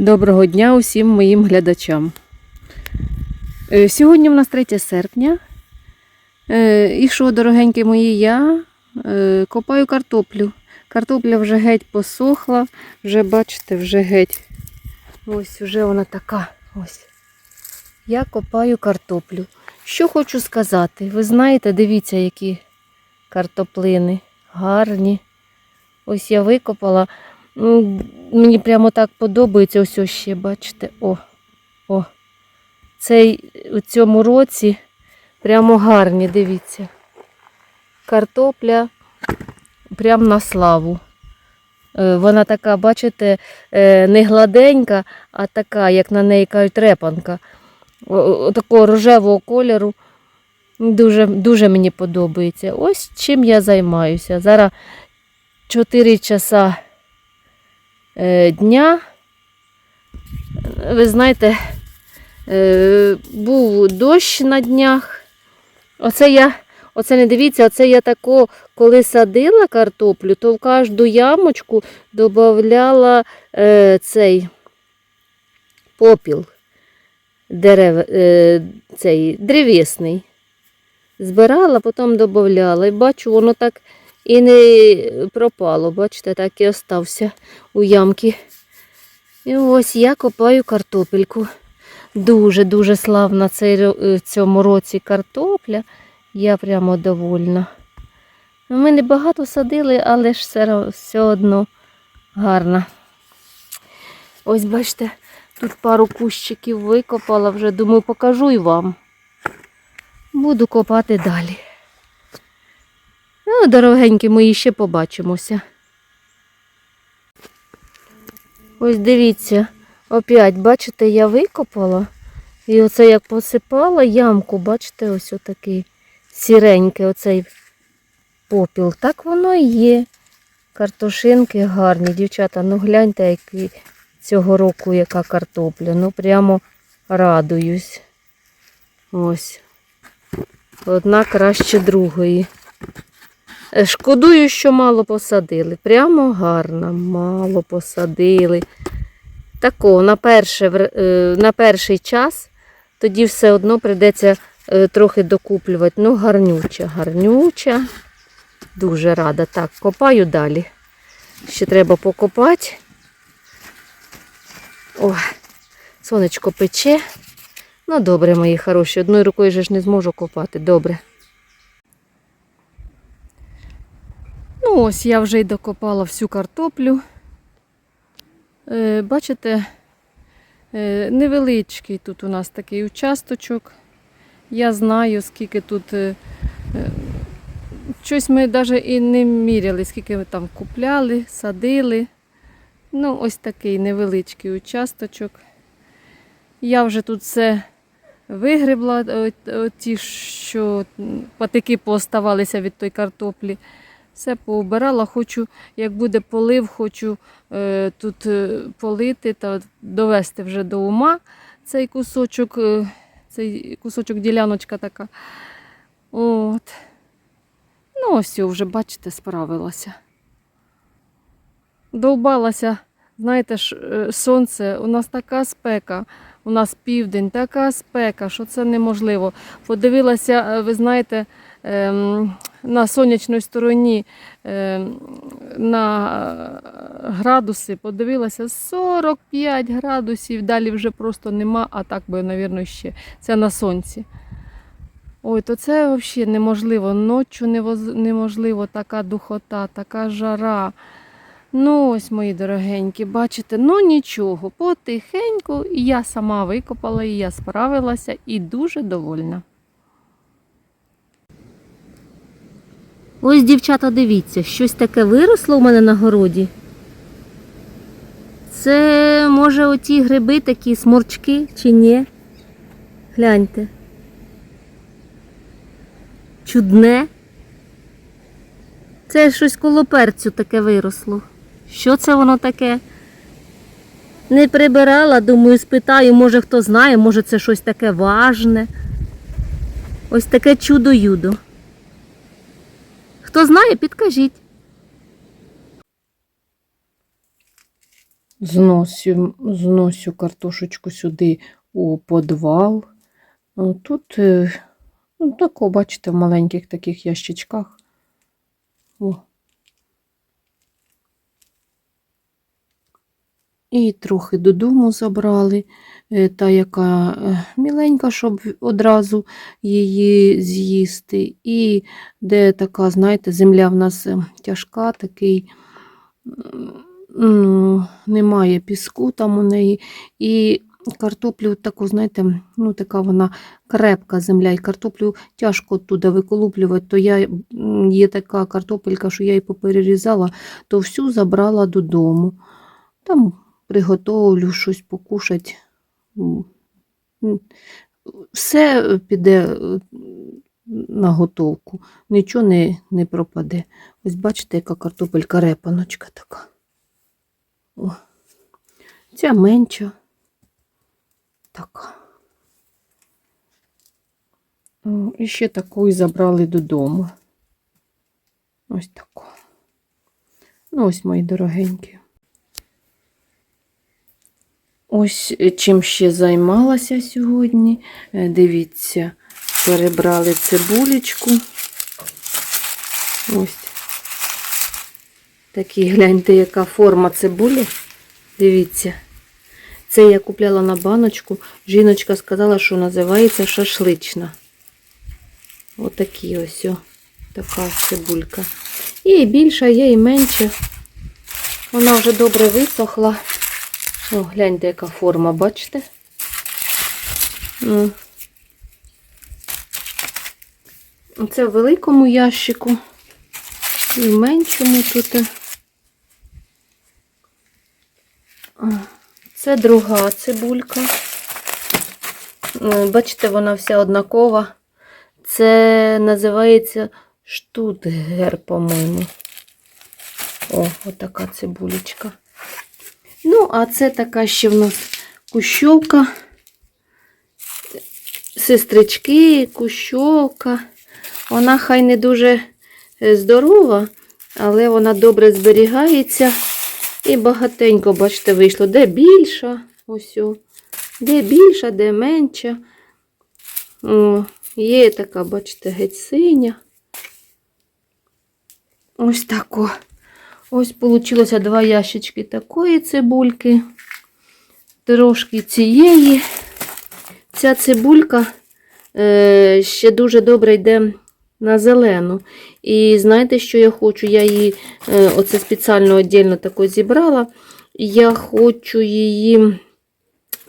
Доброго дня усім моїм глядачам. Е, Сьогодні в нас 3 серпня. Е, І що, дорогенькі мої, я е, копаю картоплю. Картопля вже геть посохла, вже бачите, вже геть. Ось вже вона така. Ось. Я копаю картоплю. Що хочу сказати? Ви знаєте, дивіться, які картоплини гарні. Ось я викопала. Мені прямо так подобається. Ось ще, бачите, о, о. Цей у цьому році прямо гарні, дивіться. Картопля прямо на славу. Е, Вона така, бачите, е, не гладенька, а така, як на неї кажуть, репанка. Такого рожевого кольору. Дуже, дуже мені подобається. Ось чим я займаюся. Зараз 4 часа дня. Ви знаєте, е, був дощ на днях. Оце я, оце не дивіться, оце я тако, коли садила картоплю, то в кожну ямочку додавала е, цей попіл дерев, е, цей древесний. Збирала, потім додавала. І бачу, воно так і не пропало. Бачите, так і остався у ямки. І ось я копаю картопельку. Дуже-дуже славна е, в цьому році картопля. Я прямо довольна. Ми не багато садили, але ж все, все одно гарна. Ось бачите, тут пару кущиків викопала вже. Думаю, покажу і вам. Буду копати далі. Ну, дорогенькі мої, ще побачимося. Ось дивіться, опять, бачите, я викопала. І оце як посипала ямку, бачите, ось отакий сіренький оцей попіл. Так воно і є. Картошинки гарні, дівчата. Ну гляньте, який цього року яка картопля. Ну прямо радуюсь. Ось. Одна краще другої. Е, Шкодую, що мало посадили. Прямо гарно, мало посадили. Тако, на, перше, е, на перший час тоді все одно прийдеться е, трохи докуплювати. Ну, гарнюча, гарнюча. Дуже рада. Так, копаю далі. Ще треба покопати. О, сонечко пече. Ну, добре, мої хороші. Одною рукою же ж не зможу копати. Добре. Ну, ось я вже й докопала всю картоплю. Е, бачите, е, невеличкий тут у нас такий участочок. Я знаю, скільки тут. Е, е, щось ми навіть і не міряли, скільки ми там купляли, садили. Ну, ось такий невеличкий участочок. Я вже тут все вигребла, о- о- ті, що патики пооставалися від тої картоплі. Все поубирала, хочу, як буде полив, хочу е, тут е, полити та довести вже до ума цей кусочок, е, цей кусочок діляночка така. От. Ну, ось вже, бачите, справилася. Довбалася, знаєте ж, е, сонце, у нас така спека, у нас південь, така спека, що це неможливо. Подивилася, е, ви знаєте, ем, на сонячній стороні ем, на е, градуси, подивилася 45 градусів, далі вже просто нема, а так би, мабуть, ще. Це на сонці. Ой, то це взагалі неможливо. Ночі неможливо, така духота, така жара. Ну, ось, мої дорогенькі, бачите, ну нічого, потихеньку, і я сама викопала, і я справилася, і дуже довольна. Ось, дівчата, дивіться, щось таке виросло у мене на городі. Це, може, оті гриби такі сморчки чи ні? Гляньте. Чудне. Це щось коло перцю таке виросло. Що це воно таке? Не прибирала, думаю, спитаю, може хто знає, може це щось таке важне. Ось таке чудо-юдо. Хто знає, підкажіть. зносю, зносю картошечку сюди у подвал. Тут, е, ну, тако, бачите, в маленьких таких ящичках. О. І трохи додому забрали, е, та яка е, міленька, щоб одразу її з'їсти. І де така, знаєте, земля в нас е, тяжка, такий, ну, немає піску там у неї. І картоплю таку, знаєте, ну така вона крепка земля, і картоплю тяжко оттуда виколуплювати. То я є така картопелька, що я її поперерізала, то всю забрала додому. Там приготовлю щось покушати. Все піде е, на готовку, нічого не, не пропаде. Ось бачите, яка картопелька репаночка така. О. Ця менша. Така. І ще таку і забрали додому. Ось таку. Ну, ось мої дорогенькі. Ось е, чим ще займалася сьогодні. Е, Дивіться, перебрали цибулечку. Ось. Такий, гляньте, яка форма цибулі. Дивіться. Це я купляла на баночку. Жіночка сказала, що називається шашлична. Отакі ось о. Така цибулька. І більша, є і менша. Вона вже добре висохла. О, гляньте, яка форма, бачите? Це в великому ящику. І в меншому тут. Це друга цибулька. Е, Бачите, вона вся однакова. Це називається штутгер, по-моєму. О, отака цибулечка. Ну, а це така ще в нас кущовка. Сестрички, кущовка. Вона хай не дуже е, здорова, але вона добре зберігається. І багатенько, бачите, вийшло. Де більша, ось. Де більша, де менша. О, є така, бачите, геть синя. Ось тако. Ось вийшло два ящички такої цибульки. Трошки цієї. Ця цибулька е, ще дуже добре йде на зелену. І знаєте, що я хочу? Я її е, оце спеціально віддільно тако зібрала. Я хочу її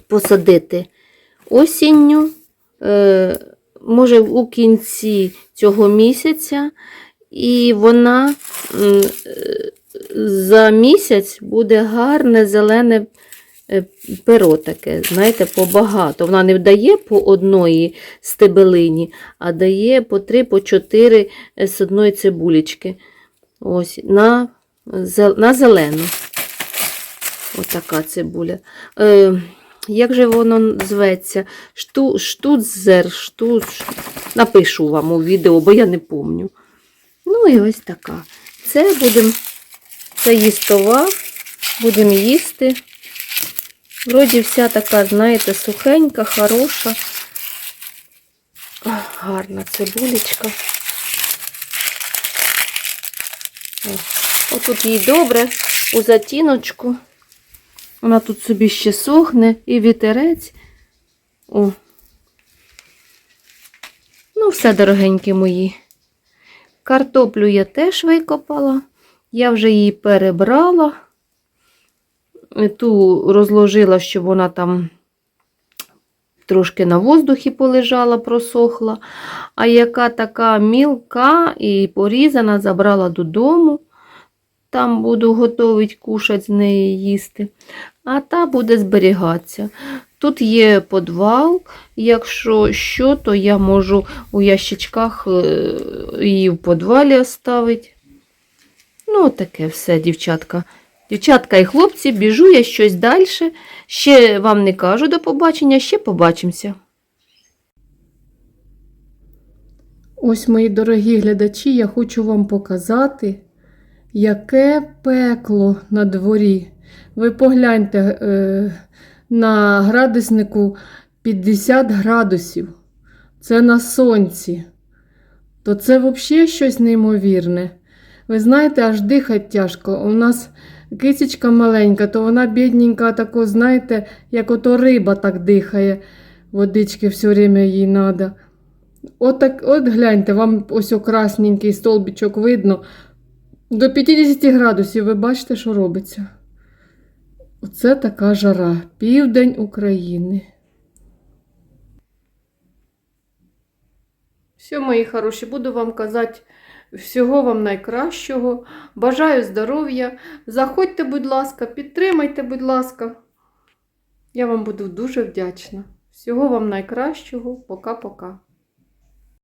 посадити осінню, е, може, у кінці цього місяця. І вона е, за місяць буде гарне зелене е, перо таке, знаєте, побагато. Вона не дає по одної стебелині, а дає по три, по чотири е, з одної цибулечки. Ось, на, на зелену. Отака цибуля. Е, як же воно зветься? Шту, штуцзер, шту, напишу вам у відео, бо я не пам'ятаю. Ну і ось така. Це будемо, це їстова, будемо їсти. Вроді вся така, знаєте, сухенька, хороша. Гарна цибулечка. Отут їй добре, у затіночку. Вона тут собі ще сохне і вітерець. О. Ну, все, дорогенькі мої. Картоплю я теж викопала. Я вже її перебрала. Ту розложила, щоб вона там трошки на воздухі полежала, просохла. А яка така мілка і порізана, забрала додому. Там буду готувати, кушати з неї їсти. А та буде зберігатися. Тут є подвал, якщо що, то я можу у ящичках е, її в подвалі оставити. Ну, таке все, дівчатка. Дівчатка і хлопці, біжу я щось далі. Ще вам не кажу до побачення, ще побачимося. Ось, мої дорогі глядачі, я хочу вам показати, Яке пекло на дворі. Ви погляньте е, на градуснику 50 градусів. Це на сонці. То це взагалі щось неймовірне. Ви знаєте, аж дихати тяжко. У нас кисечка маленька, то вона бідненька, тако, знаєте, як ото риба так дихає. Водички все время їй треба. От, так, от гляньте, вам ось красненький столбічок видно. До 50 градусів ви бачите, що робиться. Оце така жара. Південь України. Все, мої хороші, буду вам казати всього вам найкращого. Бажаю здоров'я. Заходьте, будь ласка, підтримайте, будь ласка. Я вам буду дуже вдячна. Всього вам найкращого. Пока-пока.